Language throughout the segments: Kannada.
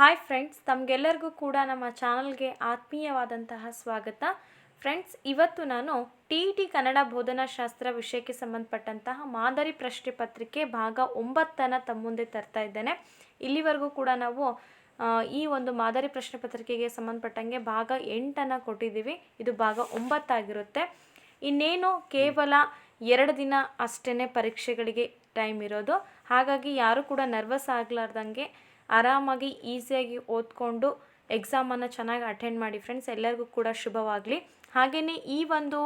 ಹಾಯ್ ಫ್ರೆಂಡ್ಸ್ ತಮಗೆಲ್ಲರಿಗೂ ಕೂಡ ನಮ್ಮ ಚಾನಲ್ಗೆ ಆತ್ಮೀಯವಾದಂತಹ ಸ್ವಾಗತ. ಫ್ರೆಂಡ್ಸ್ ಇವತ್ತು ನಾನು ಟಿ ಇ ಟಿ ಕನ್ನಡ ಬೋಧನಾಶಾಸ್ತ್ರ ವಿಷಯಕ್ಕೆ ಸಂಬಂಧಪಟ್ಟಂತಹ ಮಾದರಿ ಪ್ರಶ್ನೆ ಪತ್ರಿಕೆ ಭಾಗ ಒಂಬತ್ತನ್ನು ತಮ್ಮ ಮುಂದೆ ತರ್ತಾ ಇದ್ದೇನೆ. ಇಲ್ಲಿವರೆಗೂ ಕೂಡ ನಾವು ಈ ಒಂದು ಮಾದರಿ ಪ್ರಶ್ನೆ ಪತ್ರಿಕೆಗೆ ಸಂಬಂಧಪಟ್ಟಂಗೆ ಭಾಗ ಎಂಟನ್ನು ಕೊಟ್ಟಿದ್ದೀವಿ. ಇದು ಭಾಗ ಒಂಬತ್ತಾಗಿರುತ್ತೆ. ಇನ್ನೇನು ಕೇವಲ ಎರಡು ದಿನ ಅಷ್ಟೇ ಪರೀಕ್ಷೆಗಳಿಗೆ ಟೈಮ್ ಇರೋದು. ಹಾಗಾಗಿ ಯಾರು ಕೂಡ ನರ್ವಸ್ ಆಗಲಾರ್ದಂಗೆ ಆರಾಮಾಗಿ ಈಸಿಯಾಗಿ ಓದ್ಕೊಂಡು ಎಕ್ಸಾಮನ್ನು ಚೆನ್ನಾಗಿ ಅಟೆಂಡ್ ಮಾಡಿ ಫ್ರೆಂಡ್ಸ್ ಎಲ್ಲರಿಗೂ ಕೂಡ ಶುಭವಾಗಲಿ. ಹಾಗೆಯೇ ಈ ಒಂದು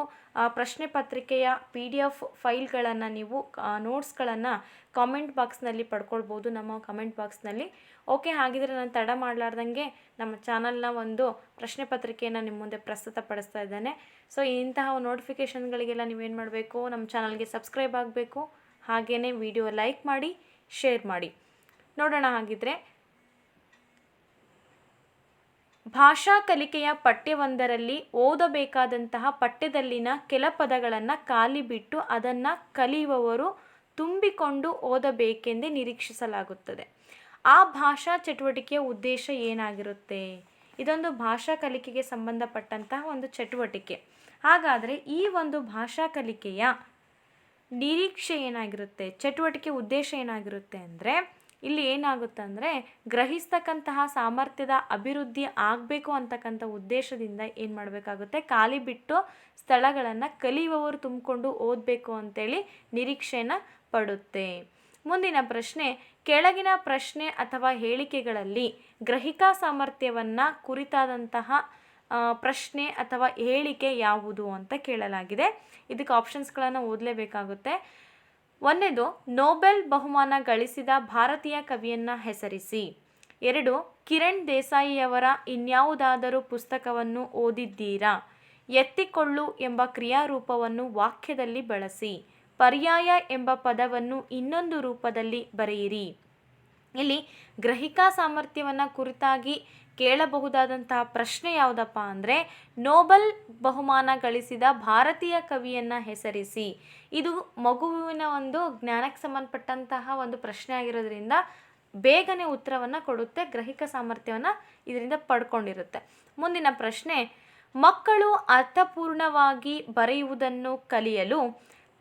ಪ್ರಶ್ನೆ ಪತ್ರಿಕೆಯ ಪಿ ಡಿ ಎಫ್ ಫೈಲ್ಗಳನ್ನು ನೀವು ನೋಟ್ಸ್ಗಳನ್ನು ಕಾಮೆಂಟ್ ಬಾಕ್ಸ್ನಲ್ಲಿ ಪಡ್ಕೊಳ್ಬೋದು, ನಮ್ಮ ಕಮೆಂಟ್ ಬಾಕ್ಸ್ನಲ್ಲಿ ಓಕೆ ಹಾಗಿದ್ರೆ ನಾನು ತಡ ಮಾಡಲಾರ್ದಂಗೆ ನಮ್ಮ ಚಾನಲ್ನ ಒಂದು ಪ್ರಶ್ನೆ ಪತ್ರಿಕೆಯನ್ನು ನಿಮ್ಮ ಮುಂದೆ ಪ್ರಸ್ತುತಪಡಿಸ್ತಾ ಇದ್ದೇನೆ. ಸೊ ಇಂತಹ ನೋಟಿಫಿಕೇಷನ್ಗಳಿಗೆಲ್ಲ ನೀವೇನು ಮಾಡಬೇಕು? ನಮ್ಮ ಚಾನಲ್ಗೆ ಸಬ್ಸ್ಕ್ರೈಬ್ ಆಗಬೇಕು. ಹಾಗೆಯೇ ವಿಡಿಯೋ ಲೈಕ್ ಮಾಡಿ ಶೇರ್ ಮಾಡಿ. ನೋಡೋಣ ಹಾಗಿದ್ರೆ. ಭಾಷಾ ಕಲಿಕೆಯ ಪಠ್ಯವೊಂದರಲ್ಲಿ ಓದಬೇಕಾದಂತಹ ಪಠ್ಯದಲ್ಲಿನ ಕೆಲ ಪದಗಳನ್ನು ಖಾಲಿ ಬಿಟ್ಟು ಅದನ್ನು ಕಲಿಯುವವರು ತುಂಬಿಕೊಂಡು ಓದಬೇಕೆಂದೇ ನಿರೀಕ್ಷಿಸಲಾಗುತ್ತದೆ. ಆ ಭಾಷಾ ಚಟುವಟಿಕೆಯ ಉದ್ದೇಶ ಏನಾಗಿರುತ್ತೆ? ಇದೊಂದು ಭಾಷಾ ಕಲಿಕೆಗೆ ಸಂಬಂಧಪಟ್ಟಂತಹ ಒಂದು ಚಟುವಟಿಕೆ. ಹಾಗಾದರೆ ಈ ಒಂದು ಭಾಷಾ ಕಲಿಕೆಯ ನಿರೀಕ್ಷೆ ಏನಾಗಿರುತ್ತೆ? ಚಟುವಟಿಕೆ ಉದ್ದೇಶ ಏನಾಗಿರುತ್ತೆ ಅಂದರೆ ಇಲ್ಲಿ ಏನಾಗುತ್ತೆ ಅಂದರೆ ಗ್ರಹಿಸ್ತಕ್ಕಂತಹ ಸಾಮರ್ಥ್ಯದ ಅಭಿವೃದ್ಧಿ ಆಗಬೇಕು ಅಂತಕ್ಕಂಥ ಉದ್ದೇಶದಿಂದ ಏನು ಮಾಡಬೇಕಾಗುತ್ತೆ? ಖಾಲಿ ಬಿಟ್ಟು ಸ್ಥಳಗಳನ್ನು ಕಲಿಯುವವರು ತುಂಬಿಕೊಂಡು ಓದಬೇಕು ಅಂತೇಳಿ ನಿರೀಕ್ಷೆನ ಪಡುತ್ತೆ. ಮುಂದಿನ ಪ್ರಶ್ನೆ, ಕೆಳಗಿನ ಪ್ರಶ್ನೆ ಅಥವಾ ಹೇಳಿಕೆಗಳಲ್ಲಿ ಗ್ರಹಿಕಾ ಸಾಮರ್ಥ್ಯವನ್ನು ಕುರಿತಾದಂತಹ ಪ್ರಶ್ನೆ ಅಥವಾ ಹೇಳಿಕೆ ಯಾವುದು ಅಂತ ಕೇಳಲಾಗಿದೆ. ಇದಕ್ಕೆ ಆಪ್ಷನ್ಸ್ಗಳನ್ನು ಓದಲೇಬೇಕಾಗುತ್ತೆ. ಒಂದನೇದು ನೋಬೆಲ್ ಬಹುಮಾನ ಗಳಿಸಿದ ಭಾರತೀಯ ಕವಿಯನ್ನು ಹೆಸರಿಸಿ. ಎರಡು, ಕಿರಣ್ ದೇಸಾಯಿಯವರ ಇನ್ಯಾವುದಾದರೂ ಪುಸ್ತಕವನ್ನು ಓದಿದ್ದೀರಾ? ಎತ್ತಿಕೊಳ್ಳು ಎಂಬ ಕ್ರಿಯಾರೂಪವನ್ನು ವಾಕ್ಯದಲ್ಲಿ ಬಳಸಿ. ಪರ್ಯಾಯ ಎಂಬ ಪದವನ್ನು ಇನ್ನೊಂದು ರೂಪದಲ್ಲಿ ಬರೆಯಿರಿ. ಇಲ್ಲಿ ಗ್ರಹಿಕಾ ಸಾಮರ್ಥ್ಯವನ್ನು ಕುರಿತಾಗಿ ಕೇಳಬಹುದಾದಂತಹ ಪ್ರಶ್ನೆ ಯಾವುದಪ್ಪ ಅಂದರೆ, ನೋಬಲ್ ಬಹುಮಾನ ಗಳಿಸಿದ ಭಾರತೀಯ ಕವಿಯನ್ನು ಹೆಸರಿಸಿ. ಇದು ಮಗುವಿನ ಒಂದು ಜ್ಞಾನಕ್ಕೆ ಸಂಬಂಧಪಟ್ಟಂತಹ ಒಂದು ಪ್ರಶ್ನೆ ಆಗಿರೋದ್ರಿಂದ ಬೇಗನೆ ಉತ್ತರವನ್ನು ಕೊಡುತ್ತೆ, ಗ್ರಹಿಕ ಸಾಮರ್ಥ್ಯವನ್ನು ಇದರಿಂದ ಪಡ್ಕೊಂಡಿರುತ್ತೆ. ಮುಂದಿನ ಪ್ರಶ್ನೆ, ಮಕ್ಕಳು ಅರ್ಥಪೂರ್ಣವಾಗಿ ಬರೆಯುವುದನ್ನು ಕಲಿಯಲು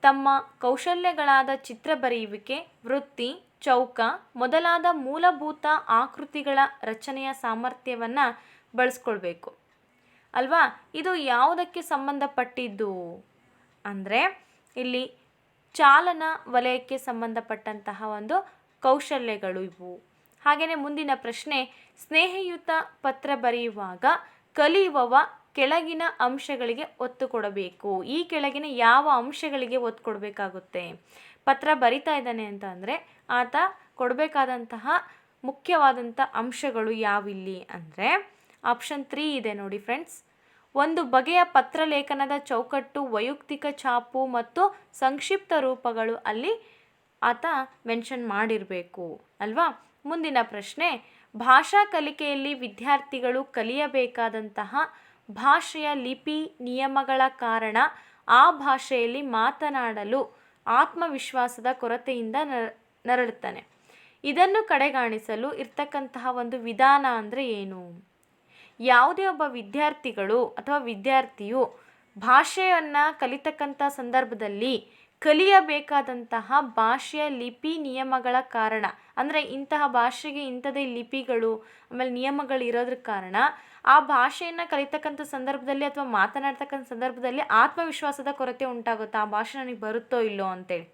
ತಮ್ಮ ಕೌಶಲ್ಯಗಳಾದ ಚಿತ್ರ ಬರೆಯುವಿಕೆ, ವೃತ್ತಿ ಚೌಕ ಮೊದಲಾದ ಮೂಲಭೂತ ಆಕೃತಿಗಳ ರಚನೆಯ ಸಾಮರ್ಥ್ಯವನ್ನು ಬಳಸ್ಕೊಳ್ಬೇಕು. ಅಲ್ವಾ? ಇದು ಯಾವುದಕ್ಕೆ ಸಂಬಂಧಪಟ್ಟಿದ್ದು? ಅಂದರೆ ಇಲ್ಲಿ ಚಾಲನ ವಲಯಕ್ಕೆ ಸಂಬಂಧಪಟ್ಟಂತಹ ಒಂದು ಕೌಶಲ್ಯಗಳು ಇವು. ಹಾಗೆಯೇ ಮುಂದಿನ ಪ್ರಶ್ನೆ, ಸ್ನೇಹಯುತ ಪತ್ರ ಬರೆಯುವಾಗ ಕಲಿಯುವವ ಕೆಳಗಿನ ಅಂಶಗಳಿಗೆ ಒತ್ತು ಕೊಡಬೇಕು. ಈ ಕೆಳಗಿನ ಯಾವ ಅಂಶಗಳಿಗೆ ಒತ್ತು ಕೊಡಬೇಕಾಗುತ್ತೆ? ಪತ್ರ ಬರಿತಾ ಇದ್ದಾನೆ ಅಂತ ಅಂದರೆ ಆತ ಕೊಡಬೇಕಾದಂತಹ ಮುಖ್ಯವಾದಂಥ ಅಂಶಗಳು ಯಾವಿಲ್ಲಿ ಅಂದರೆ ಆಪ್ಷನ್ ತ್ರೀ ಇದೆ ನೋಡಿ ಫ್ರೆಂಡ್ಸ್ ಒಂದು ಬಗೆಯ ಪತ್ರಲೇಖನದ ಚೌಕಟ್ಟು, ವೈಯಕ್ತಿಕ ಛಾಪು ಮತ್ತು ಸಂಕ್ಷಿಪ್ತ ರೂಪಗಳು ಅಲ್ಲಿ ಆತ ಮೆನ್ಷನ್ ಮಾಡಿರಬೇಕು ಅಲ್ವಾ? ಮುಂದಿನ ಪ್ರಶ್ನೆ, ಭಾಷಾ ಕಲಿಕೆಯಲ್ಲಿ ವಿದ್ಯಾರ್ಥಿಗಳು ಕಲಿಯಬೇಕಾದಂತಹ ಭಾಷೆಯ ಲಿಪಿ ನಿಯಮಗಳ ಕಾರಣ ಆ ಭಾಷೆಯಲ್ಲಿ ಮಾತನಾಡಲು ಆತ್ಮವಿಶ್ವಾಸದ ಕೊರತೆಯಿಂದ ನರ- ನರಳುತ್ತಾನೆ. ಇದನ್ನು ಕಡೆಗಾಣಿಸಲು ಇರ್ತಕ್ಕಂತಹ ಒಂದು ವಿಧಾನ ಅಂದರೆ ಏನು? ಯಾವುದೇ ಒಬ್ಬ ವಿದ್ಯಾರ್ಥಿಗಳು ಅಥವಾ ವಿದ್ಯಾರ್ಥಿಯು ಭಾಷೆಯನ್ನು ಕಲಿತಕ್ಕಂಥ ಸಂದರ್ಭದಲ್ಲಿ ಕಲಿಯಬೇಕಾದಂತಹ ಭಾಷೆಯ ಲಿಪಿ ನಿಯಮಗಳ ಕಾರಣ, ಅಂದರೆ ಇಂತಹ ಭಾಷೆಗೆ ಇಂಥದೇ ಲಿಪಿಗಳು, ಆಮೇಲೆ ನಿಯಮಗಳು ಇರೋದ್ರ ಕಾರಣ ಆ ಭಾಷೆಯನ್ನು ಕಲಿತಕ್ಕಂಥ ಸಂದರ್ಭದಲ್ಲಿ ಅಥವಾ ಮಾತನಾಡ್ತಕ್ಕಂಥ ಸಂದರ್ಭದಲ್ಲಿ ಆತ್ಮವಿಶ್ವಾಸದ ಕೊರತೆ ಉಂಟಾಗುತ್ತೆ? ಆ ಭಾಷೆ ನನಗೆ ಬರುತ್ತೋ ಇಲ್ಲೋ ಅಂತೇಳಿ.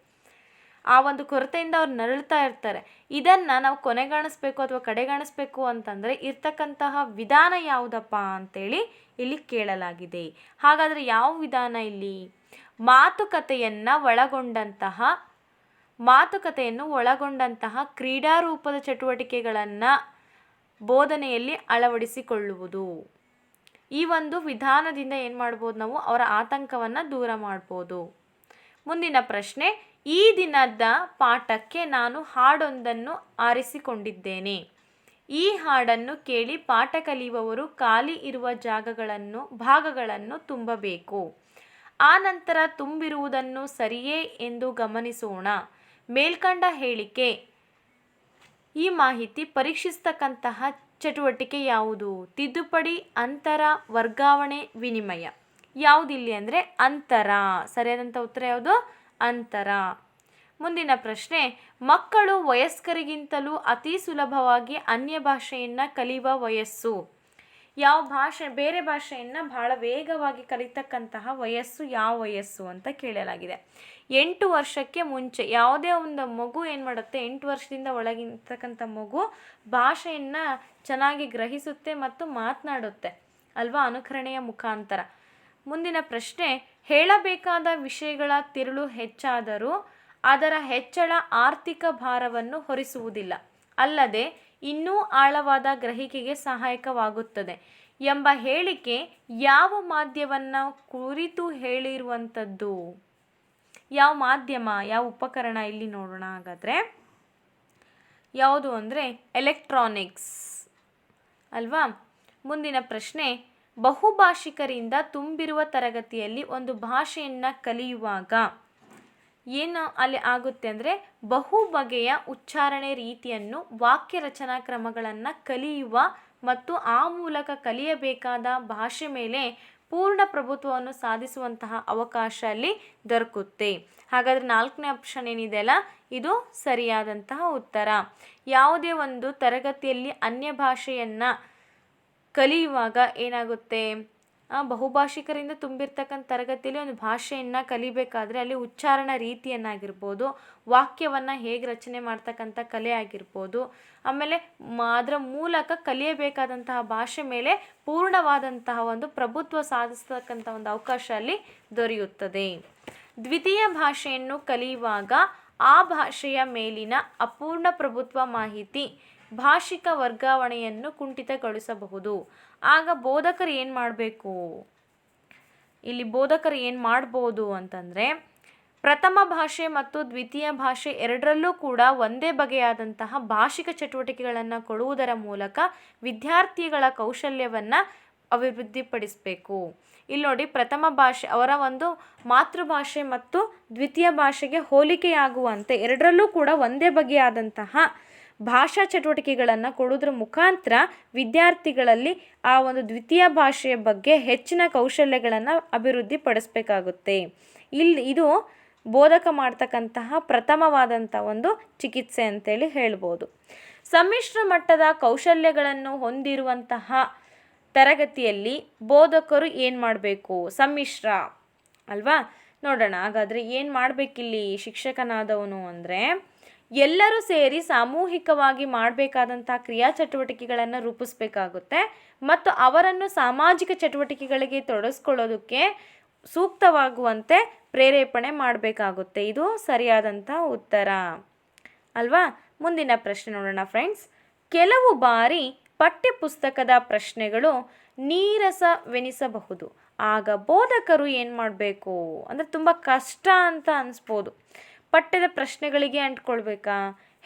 ಆ ಒಂದು ಕೊರತೆಯಿಂದ ಅವ್ರು ನರಳ್ತಾ ಇರ್ತಾರೆ. ಇದನ್ನು ನಾವು ಕೊನೆಗಾಣಿಸ್ಬೇಕು ಅಥವಾ ಕಡೆಗಾಣಿಸ್ಬೇಕು ಅಂತಂದರೆ ಇರ್ತಕ್ಕಂತಹ ವಿಧಾನ ಯಾವುದಪ್ಪ ಅಂತೇಳಿ ಇಲ್ಲಿ ಕೇಳಲಾಗಿದೆ. ಹಾಗಾದರೆ ಯಾವ ವಿಧಾನ ಇಲ್ಲಿ? ಮಾತುಕತೆಯನ್ನು ಒಳಗೊಂಡಂತಹ ಮಾತುಕತೆಯನ್ನು ಒಳಗೊಂಡಂತಹ ಕ್ರೀಡಾರೂಪದ ಚಟುವಟಿಕೆಗಳನ್ನು ಬೋಧನೆಯಲ್ಲಿ ಅಳವಡಿಸಿಕೊಳ್ಳುವುದು. ಈ ಒಂದು ವಿಧಾನದಿಂದ ಏನು ಮಾಡ್ಬೋದು ನಾವು? ಅವರ ಆತಂಕವನ್ನು ದೂರ ಮಾಡ್ಬೋದು. ಮುಂದಿನ ಪ್ರಶ್ನೆ, ಈ ದಿನದ ಪಾಠಕ್ಕೆ ನಾನು ಹಾಡೊಂದನ್ನು ಆರಿಸಿಕೊಂಡಿದ್ದೇನೆ. ಈ ಹಾಡನ್ನು ಕೇಳಿ ಪಾಠ ಕಲಿಯುವವರು ಖಾಲಿ ಇರುವ ಜಾಗಗಳನ್ನು, ಭಾಗಗಳನ್ನು ತುಂಬಬೇಕು. ಆ ನಂತರ ತುಂಬಿರುವುದನ್ನು ಸರಿಯೇ ಎಂದು ಗಮನಿಸೋಣ. ಮೇಲ್ಕಂಡ ಹೇಳಿಕೆ ಈ ಮಾಹಿತಿ ಪರೀಕ್ಷಿಸ್ತಕ್ಕಂತಹ ಚಟುವಟಿಕೆ ಯಾವುದು? ತಿದ್ದುಪಡಿ, ಅಂತರ, ವರ್ಗಾವಣೆ, ವಿನಿಮಯ. ಯಾವುದಿಲ್ಲಿ ಅಂದರೆ ಅಂತರ. ಸರಿಯಾದಂಥ ಉತ್ತರ ಯಾವುದು? ಅಂತರ. ಮುಂದಿನ ಪ್ರಶ್ನೆ, ಮಕ್ಕಳು ವಯಸ್ಕರಿಗಿಂತಲೂ ಅತಿ ಸುಲಭವಾಗಿ ಅನ್ಯ ಭಾಷೆಯನ್ನು ಕಲಿಯುವ ವಯಸ್ಸು. ಯಾವ ಭಾಷೆ, ಬೇರೆ ಭಾಷೆಯನ್ನು ಬಹಳ ವೇಗವಾಗಿ ಕಲಿತಕ್ಕಂತಹ ವಯಸ್ಸು ಯಾವ ವಯಸ್ಸು ಅಂತ ಕೇಳಲಾಗಿದೆ. ಎಂಟು ವರ್ಷಕ್ಕೆ ಮುಂಚೆ, ಯಾವುದೇ ಒಂದು ಮಗು ಏನು ಮಾಡುತ್ತೆ, ಎಂಟು ವರ್ಷದಿಂದ ಒಳಗಿರ್ತಕ್ಕಂಥ ಮಗು ಭಾಷೆಯನ್ನು ಚೆನ್ನಾಗಿ ಗ್ರಹಿಸುತ್ತೆ ಮತ್ತು ಮಾತನಾಡುತ್ತೆ, ಅಲ್ವಾ? ಅನುಕರಣೆಯ ಮುಖಾಂತರ. ಮುಂದಿನ ಪ್ರಶ್ನೆ, ಹೇಳಬೇಕಾದ ವಿಷಯಗಳ ತಿರುಳು ಹೆಚ್ಚಾದರೂ ಅದರ ಹೆಚ್ಚಳ ಆರ್ಥಿಕ ಭಾರವನ್ನು ಹೊರಿಸುವುದಿಲ್ಲ, ಅಲ್ಲದೆ ಇನ್ನೂ ಆಳವಾದ ಗ್ರಹಿಕೆಗೆ ಸಹಾಯಕವಾಗುತ್ತದೆ ಎಂಬ ಹೇಳಿಕೆ ಯಾವ ಮಾಧ್ಯವನ್ನು ಕುರಿತು ಹೇಳಿರುವಂಥದ್ದು? ಯಾವ ಮಾಧ್ಯಮ, ಯಾವ ಉಪಕರಣ ಇಲ್ಲಿ ನೋಡೋಣ ಹಾಗಾದರೆ? ಯಾವುದು ಅಂದರೆ ಎಲೆಕ್ಟ್ರಾನಿಕ್ಸ್. ಅಲ್ವಾ? ಮುಂದಿನ ಪ್ರಶ್ನೆ, ಬಹುಭಾಷಿಕರಿಂದ ತುಂಬಿರುವ ತರಗತಿಯಲ್ಲಿ ಒಂದು ಭಾಷೆಯನ್ನು ಕಲಿಯುವಾಗ ಏನು ಅಲ್ಲಿ ಆಗುತ್ತೆ ಅಂದರೆ ಬಹು ಬಗೆಯ ಉಚ್ಚಾರಣೆ ರೀತಿಯನ್ನು ವಾಕ್ಯ ರಚನಾ ಕ್ರಮಗಳನ್ನು ಕಲಿಯುವ ಮತ್ತು ಆ ಮೂಲಕ ಕಲಿಯಬೇಕಾದ ಭಾಷೆ ಮೇಲೆ ಪೂರ್ಣ ಪ್ರಭುತ್ವವನ್ನು ಸಾಧಿಸುವಂತಹ ಅವಕಾಶ ಅಲ್ಲಿ ದೊರಕುತ್ತೆ. ಹಾಗಾದರೆ ನಾಲ್ಕನೇ ಆಪ್ಷನ್ ಏನಿದೆಯಲ್ಲ? ಇದು ಸರಿಯಾದಂತಹ ಉತ್ತರ. ಯಾವುದೇ ಒಂದು ತರಗತಿಯಲ್ಲಿ ಅನ್ಯ ಭಾಷೆಯನ್ನು ಕಲಿಯುವಾಗ ಏನಾಗುತ್ತೆ? ಬಹುಭಾಷಿಕರಿಂದ ತುಂಬಿರ್ತಕ್ಕಂಥ ತರಗತಿಯಲ್ಲಿ ಒಂದು ಭಾಷೆಯನ್ನು ಕಲಿಬೇಕಾದ್ರೆ ಅಲ್ಲಿ ಉಚ್ಚಾರಣ ರೀತಿಯನ್ನಾಗಿರ್ಬೋದು, ವಾಕ್ಯವನ್ನು ಹೇಗೆ ರಚನೆ ಮಾಡ್ತಕ್ಕಂಥ ಕಲೆ ಆಗಿರ್ಬೋದು, ಆಮೇಲೆ ಅದರ ಮೂಲಕ ಕಲಿಯಬೇಕಾದಂತಹ ಭಾಷೆ ಮೇಲೆ ಪೂರ್ಣವಾದಂತಹ ಒಂದು ಪ್ರಭುತ್ವ ಸಾಧಿಸತಕ್ಕಂಥ ಒಂದು ಅವಕಾಶ ಅಲ್ಲಿ ದೊರೆಯುತ್ತದೆ. ದ್ವಿತೀಯ ಭಾಷೆಯನ್ನು ಕಲಿಯುವಾಗ ಆ ಭಾಷೆಯ ಮೇಲಿನ ಅಪೂರ್ಣ ಪ್ರಭುತ್ವ ಮಾಹಿತಿ ಭಾಷಿಕ ವರ್ಗಾವಣೆಯನ್ನು ಕುಂಠಿತಗೊಳಿಸಬಹುದು. ಆಗ ಬೋಧಕರು ಏನು ಮಾಡಬೇಕು? ಇಲ್ಲಿ ಬೋಧಕರು ಏನು ಮಾಡ್ಬೋದು ಅಂತಂದರೆ, ಪ್ರಥಮ ಭಾಷೆ ಮತ್ತು ದ್ವಿತೀಯ ಭಾಷೆ ಎರಡರಲ್ಲೂ ಕೂಡ ಒಂದೇ ಬಗೆಯಾದಂತಹ ಭಾಷಿಕ ಚಟುವಟಿಕೆಗಳನ್ನು ಕೊಡುವುದರ ಮೂಲಕ ವಿದ್ಯಾರ್ಥಿಗಳ ಕೌಶಲ್ಯವನ್ನು ಅಭಿವೃದ್ಧಿಪಡಿಸಬೇಕು. ಇಲ್ಲಿ ನೋಡಿ, ಪ್ರಥಮ ಭಾಷೆ ಅವರ ಒಂದು ಮಾತೃಭಾಷೆ ಮತ್ತು ದ್ವಿತೀಯ ಭಾಷೆಗೆ ಹೋಲಿಕೆಯಾಗುವಂತೆ ಎರಡರಲ್ಲೂ ಕೂಡ ಒಂದೇ ಬಗೆಯಾದಂತಹ ಭಾಷಾ ಚಟುವಟಿಕೆಗಳನ್ನು ಕೊಡೋದ್ರ ಮುಖಾಂತರ ವಿದ್ಯಾರ್ಥಿಗಳಲ್ಲಿ ಆ ಒಂದು ದ್ವಿತೀಯ ಭಾಷೆಯ ಬಗ್ಗೆ ಹೆಚ್ಚಿನ ಕೌಶಲ್ಯಗಳನ್ನು ಅಭಿವೃದ್ಧಿಪಡಿಸಬೇಕಾಗುತ್ತೆ. ಇಲ್ಲಿ ಇದು ಬೋಧಕ ಮಾಡ್ತಕ್ಕಂತಹ ಪ್ರಥಮವಾದಂಥ ಒಂದು ಚಿಕಿತ್ಸೆ ಅಂತೇಳಿ ಹೇಳ್ಬೋದು. ಸಮ್ಮಿಶ್ರ ಮಟ್ಟದ ಕೌಶಲ್ಯಗಳನ್ನು ಹೊಂದಿರುವಂತಹ ತರಗತಿಯಲ್ಲಿ ಬೋಧಕರು ಏನು ಮಾಡಬೇಕು? ಸಮ್ಮಿಶ್ರ ಅಲ್ವಾ? ನೋಡೋಣ, ಹಾಗಾದರೆ ಏನು ಮಾಡಬೇಕಿಲ್ಲಿ ಶಿಕ್ಷಕನಾದವನು ಅಂದರೆ ಎಲ್ಲರೂ ಸೇರಿ ಸಾಮೂಹಿಕವಾಗಿ ಮಾಡಬೇಕಾದಂಥ ಕ್ರಿಯಾ ಚಟುವಟಿಕೆಗಳನ್ನು ರೂಪಿಸಬೇಕಾಗುತ್ತೆ. ಮತ್ತು ಅವರನ್ನು ಸಾಮಾಜಿಕ ಚಟುವಟಿಕೆಗಳಿಗೆ ತೊಡಸ್ಕೊಳ್ಳೋದಕ್ಕೆ ಸೂಕ್ತವಾಗುವಂತೆ ಪ್ರೇರೇಪಣೆ ಮಾಡಬೇಕಾಗುತ್ತೆ. ಇದು ಸರಿಯಾದಂಥ ಉತ್ತರ. ಅಲ್ವಾ? ಮುಂದಿನ ಪ್ರಶ್ನೆ ನೋಡೋಣ ಫ್ರೆಂಡ್ಸ್. ಕೆಲವು ಬಾರಿ ಪಠ್ಯಪುಸ್ತಕದ ಪ್ರಶ್ನೆಗಳು ನೀರಸವೆನಿಸಬಹುದು. ಆಗ ಬೋಧಕರು ಏನು ಮಾಡಬೇಕು ಅಂದರೆ ತುಂಬ ಕಷ್ಟ ಅಂತ ಅನಿಸ್ಬೋದು. ಪಠ್ಯದ ಪ್ರಶ್ನೆಗಳಿಗೆ ಅಂಟ್ಕೊಳ್ಬೇಕಾ?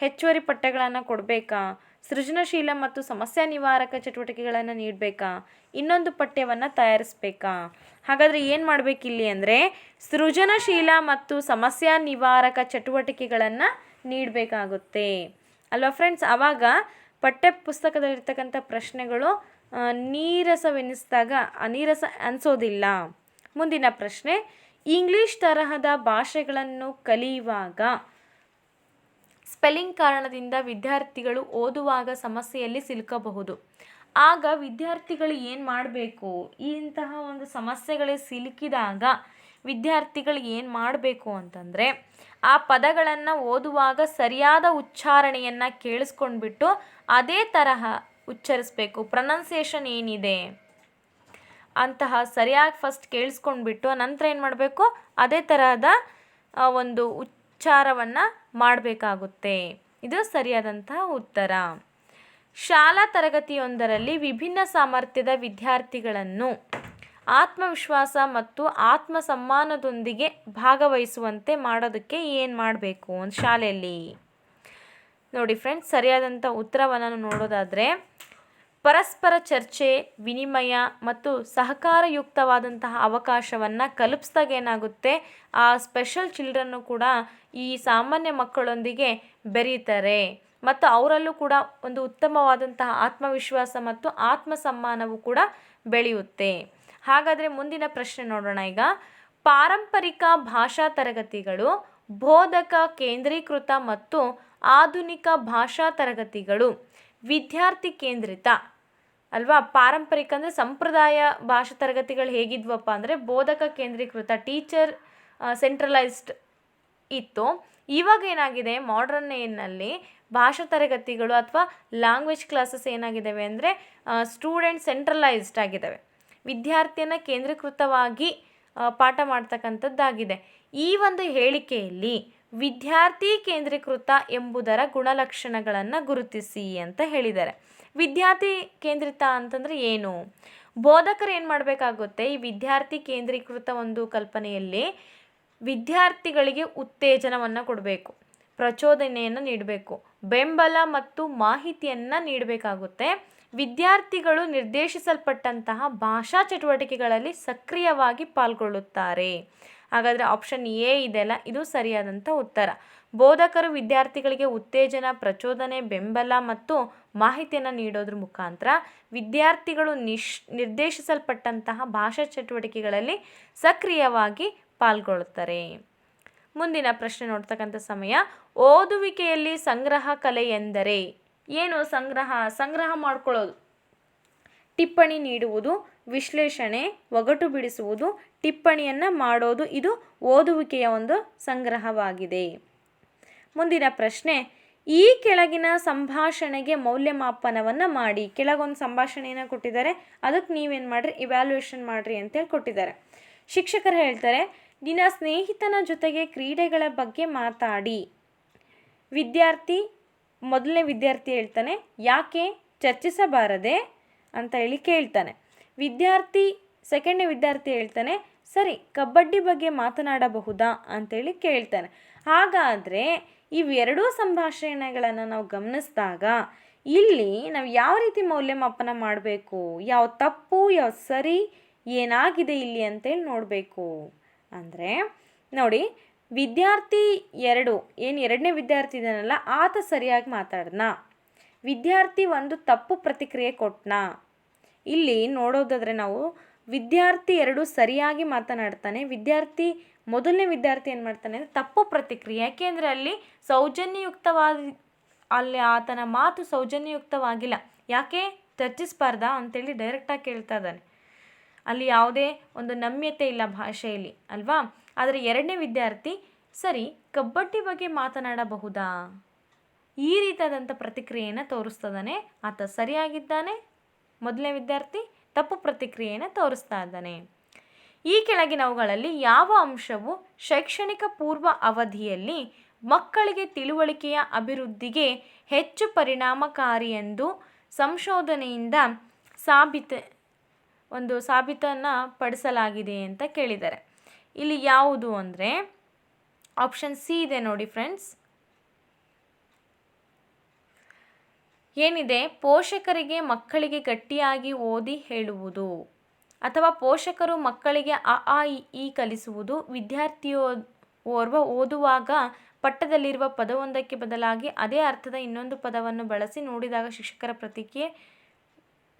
ಹೆಚ್ಚುವರಿ ಪಠ್ಯಗಳನ್ನು ಕೊಡಬೇಕಾ? ಸೃಜನಶೀಲ ಮತ್ತು ಸಮಸ್ಯೆ ನಿವಾರಕ ಚಟುವಟಿಕೆಗಳನ್ನು ನೀಡಬೇಕಾ? ಇನ್ನೊಂದು ಪಠ್ಯವನ್ನು ತಯಾರಿಸಬೇಕಾ? ಹಾಗಾದರೆ ಏನು ಮಾಡಬೇಕಿಲ್ಲಿ ಅಂದರೆ ಸೃಜನಶೀಲ ಮತ್ತು ಸಮಸ್ಯೆ ನಿವಾರಕ ಚಟುವಟಿಕೆಗಳನ್ನು ನೀಡಬೇಕಾಗುತ್ತೆ. ಅಲ್ವಾ ಫ್ರೆಂಡ್ಸ್ ಆವಾಗ ಪಠ್ಯ ಪುಸ್ತಕದಲ್ಲಿರ್ತಕ್ಕಂಥ ಪ್ರಶ್ನೆಗಳು ನೀರಸವೆನಿಸಿದಾಗ ಅನೀರಸ ನೀರಸ ಅನಿಸೋದಿಲ್ಲ. ಮುಂದಿನ ಪ್ರಶ್ನೆ ಇಂಗ್ಲಿಷ್ ತರಹದ ಭಾಷೆಗಳನ್ನು ಕಲಿಯುವಾಗ ಸ್ಪೆಲ್ಲಿಂಗ್ ಕಾರಣದಿಂದ ವಿದ್ಯಾರ್ಥಿಗಳು ಓದುವಾಗ ಸಮಸ್ಯೆಯಲ್ಲಿ ಸಿಲುಕಬಹುದು. ಆಗ ವಿದ್ಯಾರ್ಥಿಗಳು ಏನು ಮಾಡಬೇಕು? ಇಂತಹ ಒಂದು ಸಮಸ್ಯೆಗಳಿಗೆ ಸಿಲುಕಿದಾಗ ವಿದ್ಯಾರ್ಥಿಗಳು ಏನು ಮಾಡಬೇಕು ಅಂತಂದರೆ ಆ ಪದಗಳನ್ನು ಓದುವಾಗ ಸರಿಯಾದ ಉಚ್ಚಾರಣೆಯನ್ನು ಕೇಳಿಸ್ಕೊಂಡ್ಬಿಟ್ಟು ಅದೇ ತರಹ ಉಚ್ಚರಿಸಬೇಕು. ಪ್ರೊನೌನ್ಸಿಯೇಷನ್ ಏನಿದೆ? ಅಂತಹ ಸರಿಯಾಗಿ ಫಸ್ಟ್ ಕೇಳಿಸ್ಕೊಂಡ್ಬಿಟ್ಟು ನಂತರ ಏನು ಮಾಡಬೇಕು? ಅದೇ ತರಹದ ಒಂದು ಉಚ್ಚಾರವನ್ನು ಮಾಡಬೇಕಾಗುತ್ತೆ. ಇದು ಸರಿಯಾದಂತಹ ಉತ್ತರ. ಶಾಲಾ ತರಗತಿಯೊಂದರಲ್ಲಿ ವಿಭಿನ್ನ ಸಾಮರ್ಥ್ಯದ ವಿದ್ಯಾರ್ಥಿಗಳನ್ನು ಆತ್ಮವಿಶ್ವಾಸ ಮತ್ತು ಆತ್ಮ ಸಮ್ಮಾನದೊಂದಿಗೆ ಭಾಗವಹಿಸುವಂತೆ ಮಾಡೋದಕ್ಕೆ ಏನು ಮಾಡಬೇಕು ಒಂದು ಶಾಲೆಯಲ್ಲಿ? ನೋಡಿ ಫ್ರೆಂಡ್ಸ್ ಸರಿಯಾದಂಥ ಉತ್ತರವನ್ನು ನೋಡೋದಾದರೆ ಪರಸ್ಪರ ಚರ್ಚೆ, ವಿನಿಮಯ ಮತ್ತು ಸಹಕಾರಯುಕ್ತವಾದಂತಹ ಅವಕಾಶವನ್ನು ಕಲ್ಪಿಸಿದಾಗ ಏನಾಗುತ್ತೆ? ಆ ಸ್ಪೆಷಲ್ ಚಿಲ್ಡ್ರನ್ನು ಕೂಡ ಈ ಸಾಮಾನ್ಯ ಮಕ್ಕಳೊಂದಿಗೆ ಬೆರೀತಾರೆ. ಮತ್ತು ಅವರಲ್ಲೂ ಕೂಡ ಒಂದು ಉತ್ತಮವಾದಂತಹ ಆತ್ಮವಿಶ್ವಾಸ ಮತ್ತು ಆತ್ಮಸಮ್ಮಾನವು ಕೂಡ ಬೆಳೆಯುತ್ತೆ. ಹಾಗಾದರೆ ಮುಂದಿನ ಪ್ರಶ್ನೆ ನೋಡೋಣ ಈಗ. ಪಾರಂಪರಿಕ ಭಾಷಾ ತರಗತಿಗಳು, ಬೋಧಕ ಕೇಂದ್ರೀಕೃತ ಮತ್ತು ಆಧುನಿಕ ಭಾಷಾ ತರಗತಿಗಳು, ವಿದ್ಯಾರ್ಥಿ ಕೇಂದ್ರಿತ ಅಲ್ವಾ? ಪಾರಂಪರಿಕ ಅಂದರೆ ಸಂಪ್ರದಾಯ ಭಾಷಾ ತರಗತಿಗಳು ಹೇಗಿದ್ವಪ್ಪ ಅಂದರೆ ಬೋಧಕ ಕೇಂದ್ರೀಕೃತ ಟೀಚರ್ ಸೆಂಟ್ರಲೈಸ್ಡ್ ಇತ್ತು. ಇವಾಗ ಏನಾಗಿದೆ? ಮಾಡ್ರನ್ ಏನಲ್ಲಿ ಭಾಷಾ ತರಗತಿಗಳು ಅಥವಾ ಲ್ಯಾಂಗ್ವೇಜ್ ಕ್ಲಾಸಸ್ ಏನಾಗಿದ್ದಾವೆ ಅಂದರೆ ಸ್ಟೂಡೆಂಟ್ ಸೆಂಟ್ರಲೈಸ್ಡ್ ಆಗಿದ್ದಾವೆ. ವಿದ್ಯಾರ್ಥಿಯನ್ನು ಕೇಂದ್ರೀಕೃತವಾಗಿ ಪಾಠ ಮಾಡ್ತಕ್ಕಂಥದ್ದಾಗಿದೆ. ಈ ಒಂದು ಹೇಳಿಕೆಯಲ್ಲಿ ವಿದ್ಯಾರ್ಥಿ ಕೇಂದ್ರೀಕೃತ ಎಂಬುದರ ಗುಣಲಕ್ಷಣಗಳನ್ನು ಗುರುತಿಸಿ ಅಂತ ಹೇಳಿದ್ದಾರೆ. ವಿದ್ಯಾರ್ಥಿ ಕೇಂದ್ರಿತ ಅಂತಂದರೆ ಏನು? ಬೋಧಕರು ಏನು ಮಾಡಬೇಕಾಗುತ್ತೆ? ಈ ವಿದ್ಯಾರ್ಥಿ ಕೇಂದ್ರೀಕೃತ ಒಂದು ಕಲ್ಪನೆಯಲ್ಲಿ ವಿದ್ಯಾರ್ಥಿಗಳಿಗೆ ಉತ್ತೇಜನವನ್ನು ಕೊಡಬೇಕು, ಪ್ರಚೋದನೆಯನ್ನು ನೀಡಬೇಕು, ಬೆಂಬಲ ಮತ್ತು ಮಾಹಿತಿಯನ್ನು ನೀಡಬೇಕಾಗುತ್ತೆ. ವಿದ್ಯಾರ್ಥಿಗಳು ನಿರ್ದೇಶಿಸಲ್ಪಟ್ಟಂತಹ ಭಾಷಾ ಚಟುವಟಿಕೆಗಳಲ್ಲಿ ಸಕ್ರಿಯವಾಗಿ ಪಾಲ್ಗೊಳ್ಳುತ್ತಾರೆ. ಹಾಗಾದರೆ ಆಪ್ಷನ್ ಎ ಇದೆಲ್ಲ, ಇದು ಸರಿಯಾದಂಥ ಉತ್ತರ. ಬೋಧಕರು ವಿದ್ಯಾರ್ಥಿಗಳಿಗೆ ಉತ್ತೇಜನ, ಪ್ರಚೋದನೆ, ಬೆಂಬಲ ಮತ್ತು ಮಾಹಿತಿಯನ್ನು ನೀಡೋದ್ರ ಮುಖಾಂತರ ವಿದ್ಯಾರ್ಥಿಗಳು ನಿಶ್, ನಿರ್ದೇಶಿಸಲ್ಪಟ್ಟಂತಹ ಭಾಷಾ ಚಟುವಟಿಕೆಗಳಲ್ಲಿ ಸಕ್ರಿಯವಾಗಿ ಪಾಲ್ಗೊಳ್ಳುತ್ತಾರೆ. ಮುಂದಿನ ಪ್ರಶ್ನೆ ನೋಡ್ತಕ್ಕಂಥ ಸಮಯ. ಓದುವಿಕೆಯಲ್ಲಿ ಸಂಗ್ರಹ ಕಲೆ ಎಂದರೆ ಏನು? ಸಂಗ್ರಹ ಸಂಗ್ರಹ ಮಾಡ್ಕೊಳ್ಳೋದು. ಟಿಪ್ಪಣಿ ನೀಡುವುದು, ವಿಶ್ಲೇಷಣೆ, ಒಗಟು ಬಿಡಿಸುವುದು, ಟಿಪ್ಪಣಿಯನ್ನು ಮಾಡೋದು, ಇದು ಓದುವಿಕೆಯ ಒಂದು ಸಂಗ್ರಹವಾಗಿದೆ. ಮುಂದಿನ ಪ್ರಶ್ನೆ. ಈ ಕೆಳಗಿನ ಸಂಭಾಷಣೆಗೆ ಮೌಲ್ಯಮಾಪನವನ್ನು ಮಾಡಿ. ಕೆಳಗೊಂದು ಸಂಭಾಷಣೆಯನ್ನು ಕೊಟ್ಟಿದ್ದಾರೆ. ಅದಕ್ಕೆ ನೀವೇನು ಮಾಡಿರಿ? ಇವ್ಯಾಲ್ಯೂಯೇಷನ್ ಮಾಡಿರಿ ಅಂತೇಳಿ ಕೊಟ್ಟಿದ್ದಾರೆ. ಶಿಕ್ಷಕರು ಹೇಳ್ತಾರೆ, ನಿನ್ನ ಸ್ನೇಹಿತನ ಜೊತೆಗೆ ಕ್ರೀಡೆಗಳ ಬಗ್ಗೆ ಮಾತಾಡಿ. ವಿದ್ಯಾರ್ಥಿ, ಮೊದಲನೇ ವಿದ್ಯಾರ್ಥಿ ಹೇಳ್ತಾನೆ, ಯಾಕೆ ಚರ್ಚಿಸಬಾರದೆ? ಅಂತ ಹೇಳಿ ಕೇಳ್ತಾನೆ. ವಿದ್ಯಾರ್ಥಿ ಸೆಕೆಂಡ್ನೇ ವಿದ್ಯಾರ್ಥಿ ಹೇಳ್ತಾನೆ, ಸರಿ, ಕಬಡ್ಡಿ ಬಗ್ಗೆ ಮಾತನಾಡಬಹುದಾ? ಅಂತೇಳಿ ಕೇಳ್ತಾನೆ. ಹಾಗಾದರೆ ಇವೆರಡೂ ಸಂಭಾಷಣೆಗಳನ್ನು ನಾವು ಗಮನಿಸಿದಾಗ ಇಲ್ಲಿ ನಾವು ಯಾವ ರೀತಿ ಮೌಲ್ಯಮಾಪನ ಮಾಡಬೇಕು, ಯಾವ ತಪ್ಪು, ಯಾವ ಸರಿ ಏನಾಗಿದೆ ಇಲ್ಲಿ ಅಂತೇಳಿ ನೋಡಬೇಕು. ಅಂದರೆ ನೋಡಿ, ವಿದ್ಯಾರ್ಥಿ ಎರಡು, ಏನು ಎರಡನೇ ವಿದ್ಯಾರ್ಥಿ ಇದನ್ನಲ್ಲ ಆತ ಸರಿಯಾಗಿ ಮಾತಾಡ್ನ. ವಿದ್ಯಾರ್ಥಿ ಒಂದು ತಪ್ಪು ಪ್ರತಿಕ್ರಿಯೆ ಕೊಟ್ನಾ. ಇಲ್ಲಿ ನೋಡೋದಾದರೆ ನಾವು ವಿದ್ಯಾರ್ಥಿ ಎರಡು ಸರಿಯಾಗಿ ಮಾತನಾಡ್ತಾನೆ, ವಿದ್ಯಾರ್ಥಿ ಮೊದಲನೇ ವಿದ್ಯಾರ್ಥಿ ಏನು ಮಾಡ್ತಾನೆ ಅಂದರೆ ತಪ್ಪು ಪ್ರತಿಕ್ರಿಯೆ. ಯಾಕೆಂದರೆ ಅಲ್ಲಿ ಸೌಜನ್ಯಯುಕ್ತವಾಗಿ, ಅಲ್ಲಿ ಆತನ ಮಾತು ಸೌಜನ್ಯಯುಕ್ತವಾಗಿಲ್ಲ. ಯಾಕೆ? ಚರ್ಚಿಸಬಾರ್ದಾ ಅಂತೇಳಿ ಡೈರೆಕ್ಟಾಗಿ ಕೇಳ್ತಾ ಇದ್ದಾನೆ. ಅಲ್ಲಿ ಯಾವುದೇ ಒಂದು ನಮ್ಯತೆ ಇಲ್ಲ ಭಾಷೆಯಲ್ಲಿ, ಅಲ್ವಾ? ಆದರೆ ಎರಡನೇ ವಿದ್ಯಾರ್ಥಿ, ಸರಿ ಕಬಡ್ಡಿ ಬಗ್ಗೆ ಮಾತನಾಡಬಹುದಾ? ಈ ರೀತಿಯಾದಂಥ ಪ್ರತಿಕ್ರಿಯೆಯನ್ನು ತೋರಿಸ್ತಿದ್ದಾನೆ ಆತ ಸರಿಯಾಗಿದ್ದಾನೆ. ಮೊದಲನೇ ವಿದ್ಯಾರ್ಥಿ, ತಪ್ಪು ಪ್ರತಿಕ್ರಿಯೆಯನ್ನು ತೋರಿಸ್ತಾ ಇದ್ದಾನೆ. ಈ ಕೆಳಗಿನವುಗಳಲ್ಲಿ ಯಾವ ಅಂಶವು ಶೈಕ್ಷಣಿಕ ಪೂರ್ವ ಅವಧಿಯಲ್ಲಿ ಮಕ್ಕಳಿಗೆ ತಿಳುವಳಿಕೆಯ ಅಭಿವೃದ್ಧಿಗೆ ಹೆಚ್ಚು ಪರಿಣಾಮಕಾರಿ ಎಂದು ಸಂಶೋಧನೆಯಿಂದ ಸಾಬೀತ, ಒಂದು ಸಾಬೀತನ್ನು ಪಡಿಸಲಾಗಿದೆ ಅಂತ ಕೇಳಿದ್ದಾರೆ. ಇಲ್ಲಿ ಯಾವುದು ಅಂದರೆ ಆಪ್ಷನ್ ಸಿ ಇದೆ ನೋಡಿ ಫ್ರೆಂಡ್ಸ್ ಏನಿದೆ? ಪೋಷಕರಿಗೆ ಮಕ್ಕಳಿಗೆ ಗಟ್ಟಿಯಾಗಿ ಓದಿ ಹೇಳುವುದು. ಅಥವಾ ಪೋಷಕರು ಮಕ್ಕಳಿಗೆ ಅ ಆ ಇ ಈ ಕಲಿಸುವುದು ವಿದ್ಯಾರ್ಥಿಯೋ, ಓರ್ವ ಓದುವಾಗ ಪಟ್ಟದಲ್ಲಿರುವ ಪದವೊಂದಕ್ಕೆ ಬದಲಾಗಿ ಅದೇ ಅರ್ಥದ ಇನ್ನೊಂದು ಪದವನ್ನು ಬಳಸಿ ನೋಡಿದಾಗ ಶಿಕ್ಷಕರ ಪ್ರತಿಕ್ರಿಯೆ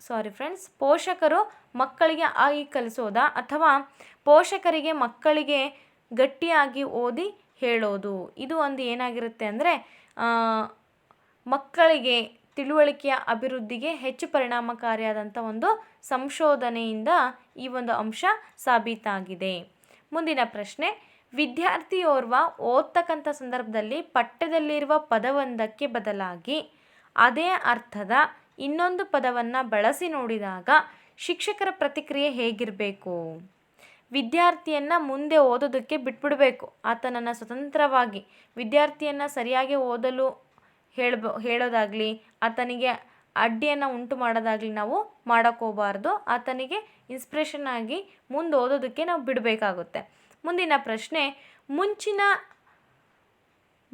ಸಾರಿ ಫ್ರೆಂಡ್ಸ್ ಪೋಷಕರು ಮಕ್ಕಳಿಗೆ ಆ ಇ ಕಲಿಸೋದಾ ಅಥವಾ ಪೋಷಕರಿಗೆ ಮಕ್ಕಳಿಗೆ ಗಟ್ಟಿಯಾಗಿ ಓದಿ ಹೇಳೋದು? ಇದು ಒಂದು ಏನಾಗಿರುತ್ತೆ ಅಂದರೆ ಮಕ್ಕಳಿಗೆ ತಿಳುವಳಿಕೆಯ ಅಭಿವೃದ್ಧಿಗೆ ಹೆಚ್ಚು ಪರಿಣಾಮಕಾರಿಯಾದಂಥ ಒಂದು ಸಂಶೋಧನೆಯಿಂದ ಈ ಒಂದು ಅಂಶ ಸಾಬೀತಾಗಿದೆ. ಮುಂದಿನ ಪ್ರಶ್ನೆ ವಿದ್ಯಾರ್ಥಿಯೋರ್ವ ಓದ್ತಕ್ಕಂಥ ಸಂದರ್ಭದಲ್ಲಿ ಪಠ್ಯದಲ್ಲಿರುವ ಪದವೊಂದಕ್ಕೆ ಬದಲಾಗಿ ಅದೇ ಅರ್ಥದ ಇನ್ನೊಂದು ಪದವನ್ನು ಬಳಸಿ ನೋಡಿದಾಗ ಶಿಕ್ಷಕರ ಪ್ರತಿಕ್ರಿಯೆ ಹೇಗಿರಬೇಕು? ವಿದ್ಯಾರ್ಥಿಯನ್ನು ಮುಂದೆ ಓದೋದಕ್ಕೆ ಬಿಟ್ಬಿಡಬೇಕು. ಆತನನ್ನು ಸ್ವತಂತ್ರವಾಗಿ ವಿದ್ಯಾರ್ಥಿಯನ್ನು ಸರಿಯಾಗಿ ಓದಲು ಹೇಳ್ಬ, ಹೇಳೋದಾಗಲಿ, ಆತನಿಗೆ ಅಡ್ಡಿಯನ್ನು ಉಂಟು ಮಾಡೋದಾಗಲಿ ನಾವು ಮಾಡೋಕ್ಕೋಗಬಾರ್ದು ಆತನಿಗೆ ಇನ್ಸ್ಪಿರೇಷನ್ ಆಗಿ ಮುಂದೆ ಓದೋದಕ್ಕೆ ನಾವು ಬಿಡಬೇಕಾಗುತ್ತೆ. ಮುಂದಿನ ಪ್ರಶ್ನೆ, ಮುಂಚಿನ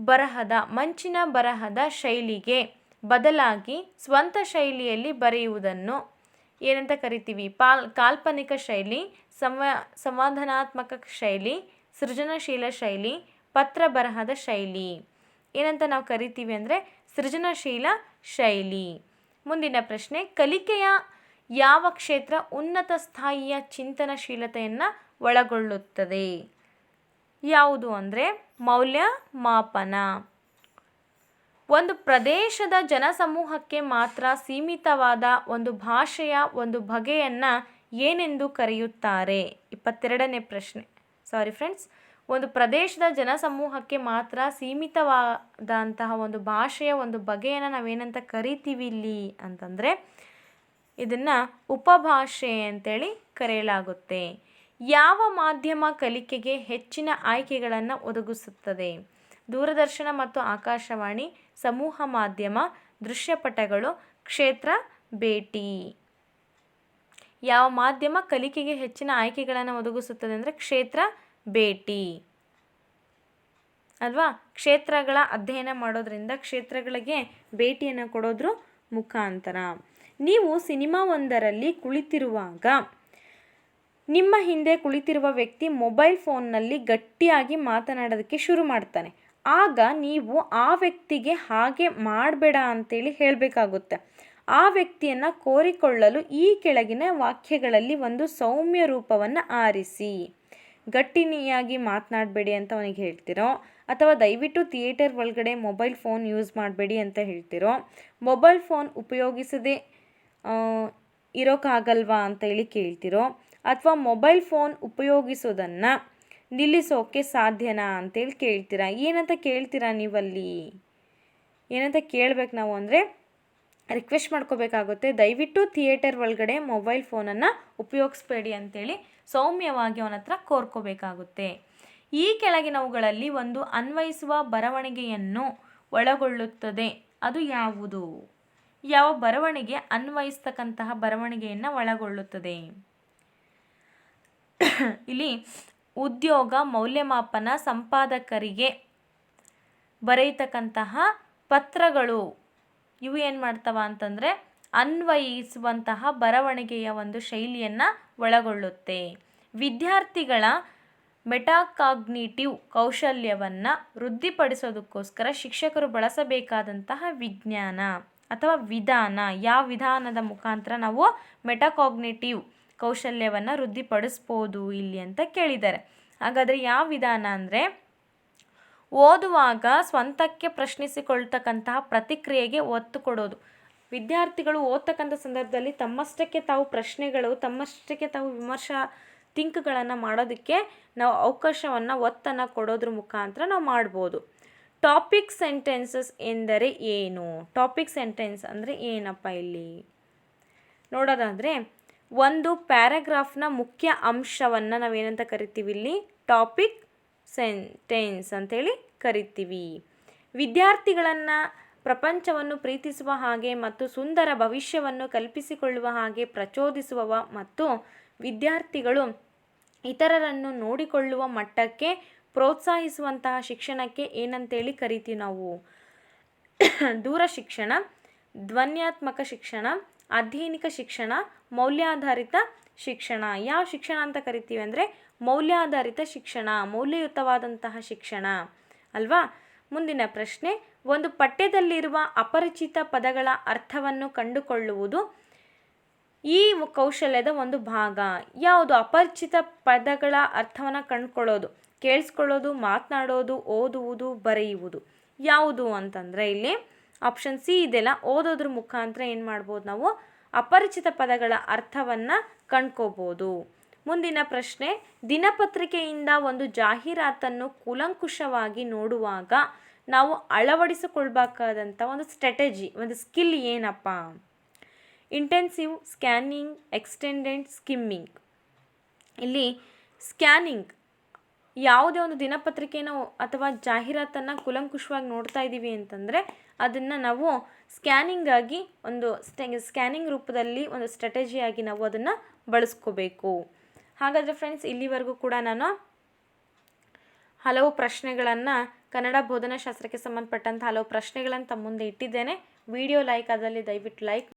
ಬರಹದ, ಮಂಚಿನ ಬರಹದ ಶೈಲಿಗೆ ಬದಲಾಗಿ ಸ್ವಂತ ಶೈಲಿಯಲ್ಲಿ ಬರೆಯುವುದನ್ನು ಏನಂತ ಕರಿತೀವಿ? ಪಾಲ್, ಕಾಲ್ಪನಿಕ ಶೈಲಿ, ಸಂವ, ಸಂವಾದನಾತ್ಮಕ ಶೈಲಿ, ಸೃಜನಶೀಲ ಶೈಲಿ, ಪತ್ರ ಬರಹದ ಶೈಲಿ. ಏನಂತ ನಾವು ಕರಿತೀವಿ ಅಂದರೆ ಸೃಜನಶೀಲ ಶೈಲಿ. ಮುಂದಿನ ಪ್ರಶ್ನೆ, ಕಲಿಕೆಯ ಯಾವ ಕ್ಷೇತ್ರ ಉನ್ನತ ಸ್ಥಾಯಿಯ ಚಿಂತನಶೀಲತೆಯನ್ನು ಒಳಗೊಳ್ಳುತ್ತದೆ? ಯಾವುದು ಅಂದರೆ ಮೌಲ್ಯಮಾಪನ ಒಂದು ಪ್ರದೇಶದ ಜನಸಮೂಹಕ್ಕೆ ಮಾತ್ರ ಸೀಮಿತವಾದ ಒಂದು ಭಾಷೆಯ ಒಂದು ಬಗೆಯನ್ನು ಏನೆಂದು ಕರೆಯುತ್ತಾರೆ? ಇಪ್ಪತ್ತೆರಡನೇ ಪ್ರಶ್ನೆ. ಸಾರಿ ಫ್ರೆಂಡ್ಸ್ ಒಂದು ಪ್ರದೇಶದ ಜನಸಮೂಹಕ್ಕೆ ಮಾತ್ರ ಸೀಮಿತವಾದಂತಹ ಒಂದು ಭಾಷೆಯ ಒಂದು ಬಗೆಯನ್ನು ನಾವೇನಂತ ಕರಿತೀವಿ ಇಲ್ಲಿ ಅಂತಂದರೆ ಇದನ್ನು ಉಪಭಾಷೆ ಅಂತೇಳಿ ಕರೆಯಲಾಗುತ್ತೆ. ಯಾವ ಮಾಧ್ಯಮ ಕಲಿಕೆಗೆ ಹೆಚ್ಚಿನ ಆಯ್ಕೆಗಳನ್ನು ಒದಗಿಸುತ್ತದೆ? ದೂರದರ್ಶನ ಮತ್ತು ಆಕಾಶವಾಣಿ, ಸಮೂಹ ಮಾಧ್ಯಮ ದೃಶ್ಯಪಟಗಳು ಕ್ಷೇತ್ರ, ಭೇಟಿ. ಯಾವ ಮಾಧ್ಯಮ ಕಲಿಕೆಗೆ ಹೆಚ್ಚಿನ ಆಯ್ಕೆಗಳನ್ನು ಒದಗಿಸುತ್ತದೆ ಅಂದರೆ ಕ್ಷೇತ್ರ ಭೇಟಿ. ಅಲ್ವಾ? ಕ್ಷೇತ್ರಗಳ ಅಧ್ಯಯನ ಮಾಡೋದ್ರಿಂದ ಕ್ಷೇತ್ರಗಳಿಗೆ ಭೇಟಿಯನ್ನು ಕೊಡೋದ್ರ ಮುಖಾಂತರ. ನೀವು ಸಿನಿಮಾ ಒಂದರಲ್ಲಿ ಕುಳಿತಿರುವಾಗ, ನಿಮ್ಮ ಹಿಂದೆ ಕುಳಿತಿರುವ ವ್ಯಕ್ತಿ ಮೊಬೈಲ್ ಫೋನ್ನಲ್ಲಿ ಗಟ್ಟಿಯಾಗಿ ಮಾತನಾಡೋದಕ್ಕೆ ಶುರು ಮಾಡ್ತಾನೆ. ಆಗ ನೀವು ಆ ವ್ಯಕ್ತಿಗೆ ಹಾಗೆ ಮಾಡಬೇಡ ಅಂತೇಳಿ ಹೇಳಬೇಕಾಗುತ್ತೆ. ಆ ವ್ಯಕ್ತಿಯನ್ನು ಕೋರಿಕೊಳ್ಳಲು ಈ ಕೆಳಗಿನ ವಾಕ್ಯಗಳಲ್ಲಿ ಒಂದು ಸೌಮ್ಯ ರೂಪವನ್ನು ಆರಿಸಿ. ಗಟ್ಟಿನಿಯಾಗಿ ಮಾತನಾಡಬೇಡಿ ಅಂತ ಅವನಿಗೆ ಹೇಳ್ತಿರೋ, ಅಥವಾ ದಯವಿಟ್ಟು ಥಿಯೇಟರ್ ಒಳಗಡೆ ಮೊಬೈಲ್ ಫೋನ್ ಯೂಸ್ ಮಾಡಬೇಡಿ ಅಂತ ಹೇಳ್ತಿರೋ, ಮೊಬೈಲ್ ಫೋನ್ ಉಪಯೋಗಿಸದೆ ಇರೋಕ್ಕಾಗಲ್ವಾ ಅಂತ ಹೇಳಿ ಕೇಳ್ತಿರೋ, ಅಥವಾ ಮೊಬೈಲ್ ಫೋನ್ ಉಪಯೋಗಿಸೋದನ್ನು ನಿಲ್ಲಿಸೋಕೆ ಸಾಧ್ಯನಾ ಅಂತೇಳಿ ಕೇಳ್ತೀರಾ? ಏನಂತ ಕೇಳ್ತೀರಾ ನೀವಲ್ಲಿ? ಏನಂತ ಕೇಳಬೇಕು ನಾವು ಅಂದರೆ ರಿಕ್ವೆಸ್ಟ್ ಮಾಡ್ಕೋಬೇಕಾಗುತ್ತೆ, ದಯವಿಟ್ಟು ಥಿಯೇಟರ್ ಒಳಗಡೆ ಮೊಬೈಲ್ ಫೋನನ್ನು ಉಪಯೋಗಿಸ್ಬೇಡಿ ಅಂತೇಳಿ ಸೌಮ್ಯವಾಗಿ ಅವನ ಹತ್ರ ಕೋರ್ಕೋಬೇಕಾಗುತ್ತೆ. ಈ ಕೆಳಗಿನವುಗಳಲ್ಲಿ ಒಂದು ಅನ್ವಯಿಸುವ ಬರವಣಿಗೆಯನ್ನು ಒಳಗೊಳ್ಳುತ್ತದೆ. ಅದು ಯಾವುದು? ಯಾವ ಬರವಣಿಗೆ ಅನ್ವಯಿಸ್ತಕ್ಕಂತಹ ಬರವಣಿಗೆಯನ್ನು ಒಳಗೊಳ್ಳುತ್ತದೆ? ಇಲ್ಲಿ ಉದ್ಯೋಗ, ಮೌಲ್ಯಮಾಪನ, ಸಂಪಾದಕರಿಗೆ ಬರೆಯತಕ್ಕಂತಹ ಪತ್ರಗಳು. ಇವು ಏನು ಮಾಡ್ತವ ಅಂತಂದರೆ ಅನ್ವಯಿಸುವಂತಹ ಬರವಣಿಗೆಯ ಒಂದು ಶೈಲಿಯನ್ನು ಒಳಗೊಳ್ಳುತ್ತೆ. ವಿದ್ಯಾರ್ಥಿಗಳ ಮೆಟಾಕಾಗ್ನಿಟಿವ್ ಕೌಶಲ್ಯವನ್ನು ವೃದ್ಧಿಪಡಿಸೋದಕ್ಕೋಸ್ಕರ ಶಿಕ್ಷಕರು ಬಳಸಬೇಕಾದಂತಹ ವಿಜ್ಞಾನ ಅಥವಾ ವಿಧಾನ, ಯಾವ ವಿಧಾನದ ಮುಖಾಂತರ ನಾವು ಮೆಟಾಕಾಗ್ನಿಟಿವ್ ಕೌಶಲ್ಯವನ್ನು ವೃದ್ಧಿಪಡಿಸ್ಬೋದು ಇಲ್ಲಿ ಅಂತ ಕೇಳಿದ್ದಾರೆ. ಹಾಗಾದರೆ ಯಾವ ವಿಧಾನ ಅಂದರೆ ಓದುವಾಗ ಸ್ವಂತಕ್ಕೆ ಪ್ರಶ್ನಿಸಿಕೊಳ್ತಕ್ಕಂತಹ ಪ್ರತಿಕ್ರಿಯೆಗೆ ಒತ್ತು ಕೊಡೋದು. ವಿದ್ಯಾರ್ಥಿಗಳು ಓದ್ತಕ್ಕಂಥ ಸಂದರ್ಭದಲ್ಲಿ ತಮ್ಮಷ್ಟಕ್ಕೆ ತಾವು ಪ್ರಶ್ನೆಗಳು, ತಮ್ಮಷ್ಟಕ್ಕೆ ತಾವು ವಿಮರ್ಶಾ ಥಿಂಕ್ಗಳನ್ನು ಮಾಡೋದಕ್ಕೆ ನಾವು ಅವಕಾಶವನ್ನು, ಒತ್ತನ್ನು ಕೊಡೋದ್ರ ಮುಖಾಂತರ ನಾವು ಮಾಡ್ಬೋದು. ಟಾಪಿಕ್ ಸೆಂಟೆನ್ಸಸ್ ಎಂದರೆ ಏನು? ಟಾಪಿಕ್ ಸೆಂಟೆನ್ಸ್ ಅಂದರೆ ಏನಪ್ಪ ಇಲ್ಲಿ? ನೋಡೋದಾದರೆ, ಒಂದು ಪ್ಯಾರಾಗ್ರಾಫ್ನ ಮುಖ್ಯ ಅಂಶವನ್ನು ನಾವೇನಂತ ಕರಿತೀವಿ ಇಲ್ಲಿ? ಟಾಪಿಕ್ ಸೆಂಟೆನ್ಸ್ ಅಂತೇಳಿ ಕರಿತೀವಿ. ವಿದ್ಯಾರ್ಥಿಗಳನ್ನು ಪ್ರಪಂಚವನ್ನು ಪ್ರೀತಿಸುವ ಹಾಗೆ ಮತ್ತು ಸುಂದರ ಭವಿಷ್ಯವನ್ನು ಕಲ್ಪಿಸಿಕೊಳ್ಳುವ ಹಾಗೆ ಪ್ರಚೋದಿಸುವವ ಮತ್ತು ವಿದ್ಯಾರ್ಥಿಗಳು ಇತರರನ್ನು ನೋಡಿಕೊಳ್ಳುವ ಮಟ್ಟಕ್ಕೆ ಪ್ರೋತ್ಸಾಹಿಸುವಂತಹ ಶಿಕ್ಷಣಕ್ಕೆ ಏನಂತೇಳಿ ಕರಿತೀವಿ ನಾವು. ದೂರ ಶಿಕ್ಷಣ, ಧ್ವನ್ಯಾತ್ಮಕ ಶಿಕ್ಷಣ ಅಧ್ಯಯನಿಕ ಶಿಕ್ಷಣ, ಮೌಲ್ಯಾಧಾರಿತ ಶಿಕ್ಷಣ. ಯಾವ ಶಿಕ್ಷಣ ಅಂತ ಕರಿತೀವಿ ಅಂದರೆ ಮೌಲ್ಯಾಧಾರಿತ ಶಿಕ್ಷಣ, ಮೌಲ್ಯಯುತವಾದಂತಹ ಶಿಕ್ಷಣ. ಅಲ್ವಾ? ಮುಂದಿನ ಪ್ರಶ್ನೆ ಒಂದು ಪಠ್ಯದಲ್ಲಿರುವ ಅಪರಿಚಿತ ಪದಗಳ ಅರ್ಥವನ್ನು ಕಂಡುಕೊಳ್ಳುವುದು ಈ ಕೌಶಲ್ಯದ ಒಂದು ಭಾಗ. ಯಾವುದು? ಅಪರಿಚಿತ ಪದಗಳ ಅರ್ಥವನ್ನು ಕಂಡುಕೊಳ್ಳೋದು, ಕೇಳಿಸ್ಕೊಳ್ಳೋದು, ಮಾತನಾಡೋದು, ಓದುವುದು, ಬರೆಯುವುದು. ಯಾವುದು ಅಂತಂದರೆ ಇಲ್ಲಿ ಆಪ್ಷನ್ ಸಿ ಇದೆಲ್ಲ ಓದೋದ್ರ ಮುಖಾಂತರ ಏನು ಮಾಡ್ಬೋದು ನಾವು? ಅಪರಿಚಿತ ಪದಗಳ ಅರ್ಥವನ್ನು ಕಂಡ್ಕೋಬೋದು. ಮುಂದಿನ ಪ್ರಶ್ನೆ, ದಿನಪತ್ರಿಕೆಯಿಂದ ಒಂದು ಜಾಹೀರಾತನ್ನು ಕೂಲಂಕುಷವಾಗಿ ನೋಡುವಾಗ ನಾವು ಅಳವಡಿಸಿಕೊಳ್ಬೇಕಾದಂಥ ಒಂದು ಸ್ಟ್ರಾಟಜಿ, ಒಂದು ಸ್ಕಿಲ್ ಏನಪ್ಪ? ಇಂಟೆನ್ಸಿವ್ ಸ್ಕ್ಯಾನಿಂಗ್ ಎಕ್ಸ್ಟೆಂಡೆಂಟ್ ಸ್ಕಿಮ್ಮಿಂಗ್ ಇಲ್ಲಿ ಸ್ಕ್ಯಾನಿಂಗ್, ಯಾವುದೇ ಒಂದು ದಿನಪತ್ರಿಕೆನ ಅಥವಾ ಜಾಹೀರಾತನ್ನು ಕುಲಂಕುಷವಾಗಿ ನೋಡ್ತಾ ಇದ್ದೀವಿ ಅಂತಂದರೆ ಅದನ್ನು ನಾವು ಸ್ಕ್ಯಾನಿಂಗಾಗಿ ಒಂದು ಸ್ಕ್ಯಾನಿಂಗ್ ರೂಪದಲ್ಲಿ ಒಂದು ಸ್ಟ್ರಾಟಜಿಯಾಗಿ ನಾವು ಅದನ್ನು ಬಳಸ್ಕೋಬೇಕು. ಹಾಗಾದರೆ ಫ್ರೆಂಡ್ಸ್ ಇಲ್ಲಿವರೆಗೂ ಕೂಡ ನಾನು ಹಲವು ಪ್ರಶ್ನೆಗಳನ್ನು ಕನ್ನಡ ಬೋಧನಾಶಾಸ್ತ್ರಕ್ಕೆ ಸಂಬಂಧಪಟ್ಟಂಥ ಹಲವು ಪ್ರಶ್ನೆಗಳನ್ನು ತಮ್ಮ ಮುಂದೆ ಇಟ್ಟಿದ್ದೇನೆ. ವಿಡಿಯೋ ಲೈಕ್ ಆದಲ್ಲಿ ದಯವಿಟ್ಟು ಲೈಕ್